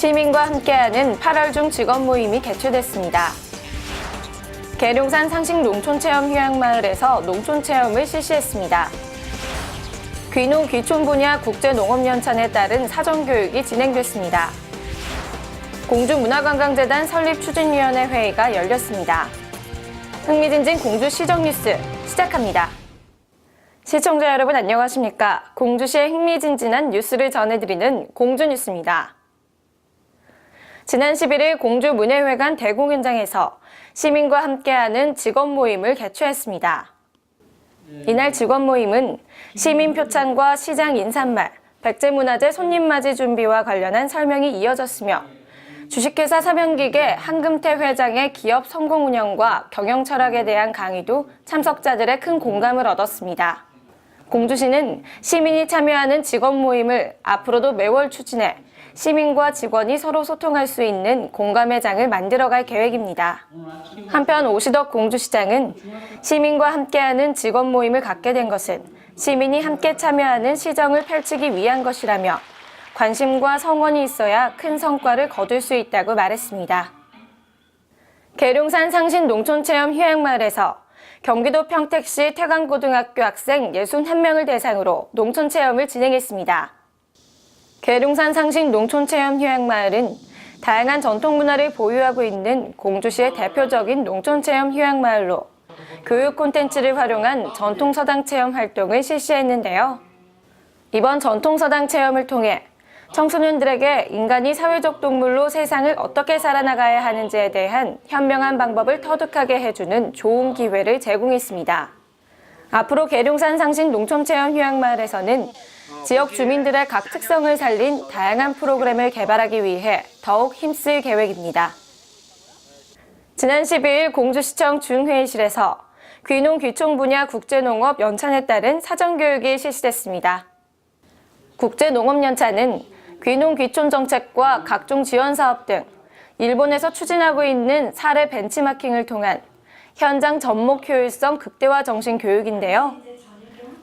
시민과 함께하는 8월 중 직업 모임이 개최됐습니다. 계룡산 상식 농촌체험 휴양마을에서 농촌체험을 실시했습니다. 귀농 귀촌 분야 국제농업연찬에 따른 사전교육이 진행됐습니다. 공주문화관광재단 설립추진위원회 회의가 열렸습니다. 흥미진진 공주 시정 뉴스 시작합니다. 시청자 여러분 안녕하십니까? 공주시의 흥미진진한 뉴스를 전해드리는 공주뉴스입니다. 지난 11일 공주문예회관 대공연장에서 시민과 함께하는 직업 모임을 개최했습니다. 이날 직원 모임은 시민 표창과 시장 인사말, 백제문화재 손님맞이 준비와 관련한 설명이 이어졌으며 주식회사 사명기계 한금태 회장의 기업 성공 운영과 경영 철학에 대한 강의도 참석자들의 큰 공감을 얻었습니다. 공주시는 시민이 참여하는 직원 모임을 앞으로도 매월 추진해 시민과 직원이 서로 소통할 수 있는 공감의 장을 만들어갈 계획입니다. 한편 오시덕 공주시장은 시민과 함께하는 직원 모임을 갖게 된 것은 시민이 함께 참여하는 시정을 펼치기 위한 것이라며 관심과 성원이 있어야 큰 성과를 거둘 수 있다고 말했습니다. 계룡산 상신 농촌체험 휴양마을에서 경기도 평택시 태강고등학교 학생 61명을 대상으로 농촌체험을 진행했습니다. 계룡산 상식 농촌체험 휴양마을은 다양한 전통 문화를 보유하고 있는 공주시의 대표적인 농촌체험 휴양마을로 교육 콘텐츠를 활용한 전통서당 체험 활동을 실시했는데요. 이번 전통서당 체험을 통해 청소년들에게 인간이 사회적 동물로 세상을 어떻게 살아나가야 하는지에 대한 현명한 방법을 터득하게 해주는 좋은 기회를 제공했습니다. 앞으로 계룡산 상식 농촌체험 휴양마을에서는 지역 주민들의 각 특성을 살린 다양한 프로그램을 개발하기 위해 더욱 힘쓸 계획입니다. 지난 12일 공주시청 중회의실에서 귀농 귀촌 분야 국제농업 연찬에 따른 사전교육이 실시됐습니다. 국제농업연찬은 귀농 귀촌 정책과 각종 지원 사업 등 일본에서 추진하고 있는 사례 벤치마킹을 통한 현장 접목 효율성 극대화 정신 교육인데요.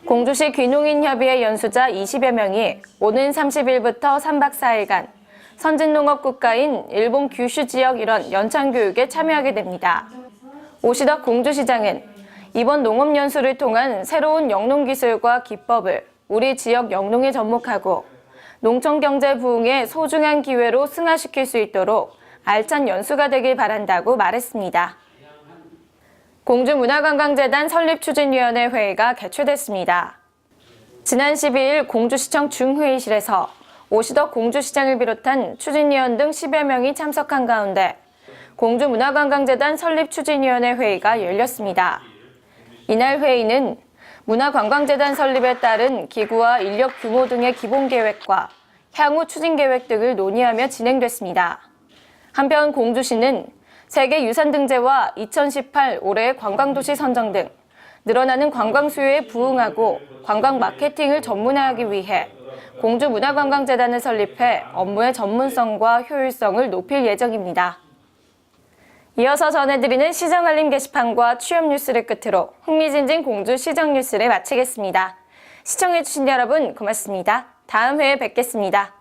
공주시 귀농인 협의회 연수자 20여 명이 오는 30일부터 3박 4일간 선진농업 국가인 일본 규슈 지역 일원 연찬 교육에 참여하게 됩니다. 오시덕 공주시장은 이번 농업 연수를 통한 새로운 영농 기술과 기법을 우리 지역 영농에 접목하고 농촌 경제 부흥의 소중한 기회로 승화시킬 수 있도록 알찬 연수가 되길 바란다고 말했습니다. 공주문화관광재단 설립추진위원회 회의가 개최됐습니다. 지난 12일 공주시청 중회의실에서 오시덕 공주시장을 비롯한 추진위원 등 10여 명이 참석한 가운데 공주문화관광재단 설립추진위원회 회의가 열렸습니다. 이날 회의는 문화관광재단 설립에 따른 기구와 인력 규모 등의 기본 계획과 향후 추진 계획 등을 논의하며 진행됐습니다. 한편 공주시는 세계 유산 등재와 2018 올해 관광도시 선정 등 늘어나는 관광 수요에 부응하고 관광 마케팅을 전문화하기 위해 공주문화관광재단을 설립해 업무의 전문성과 효율성을 높일 예정입니다. 이어서 전해드리는 시정 알림 게시판과 취업 뉴스를 끝으로 흥미진진 공주 시정 뉴스를 마치겠습니다. 시청해주신 여러분 고맙습니다. 다음 회에 뵙겠습니다.